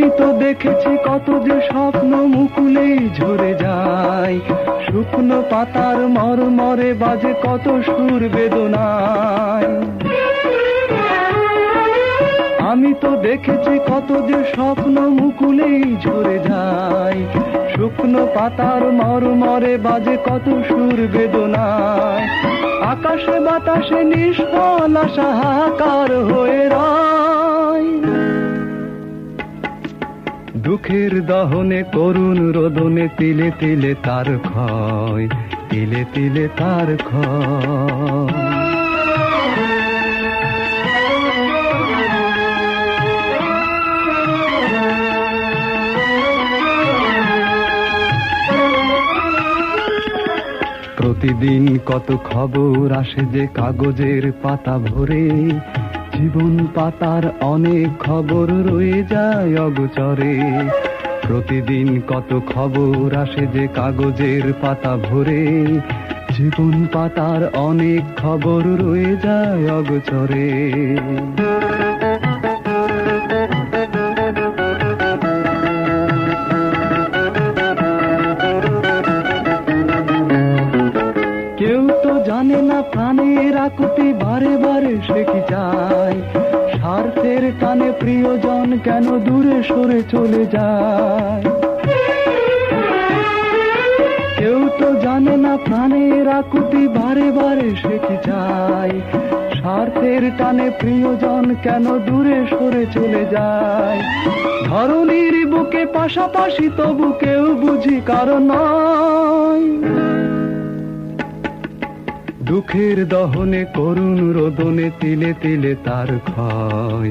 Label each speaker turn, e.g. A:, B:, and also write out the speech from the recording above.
A: আমি তো দেখেছি কত যে স্বপ্ন মুকুলে ঝরে যায়। শুকনো পাতার মর মরে বাজে কত সুর বেদনায়। আমি তো দেখেছি কত যে স্বপ্ন মুকুলেই ঝরে যায়। শুকনো পাতার মর মরে বাজে কত সুর বেদনায়। আকাশে বাতাসে নিষ্ফল আশা হয়ে রয় দুঃখের দহনে করুণ রোদনে তিলে তিলে তার ক্ষয়, তিলে তিলে তার ক্ষয়। প্রতিদিন কত খবর আসে যে কাগজের পাতা ভরে জীবন পাতার অনেক খবর রয়ে যায় অগোচরে। প্রতিদিন কত খবর আসে যে কাগজের পাতা ভরে। জীবন পাতার অনেক খবর রয়ে যায় অগোচরে। কেউ তো জানে না প্রাণের আকুতি বারে বারে সে কি চায়? টানে প্রিয়জন কেন দূরে সরে চলে যায়? কেউ তো জানে না প্রাণের আকুতি বারে বারে সে কি চায়? স্বার্থের টানে প্রিয়জন কেন দূরে সরে চলে যায়? ধরনীর বুকে পাশাপাশি তবু কেউ বুঝি কারণ দুঃখের দহনে করুণ রোদনে তিলে তিলে তার ক্ষয়।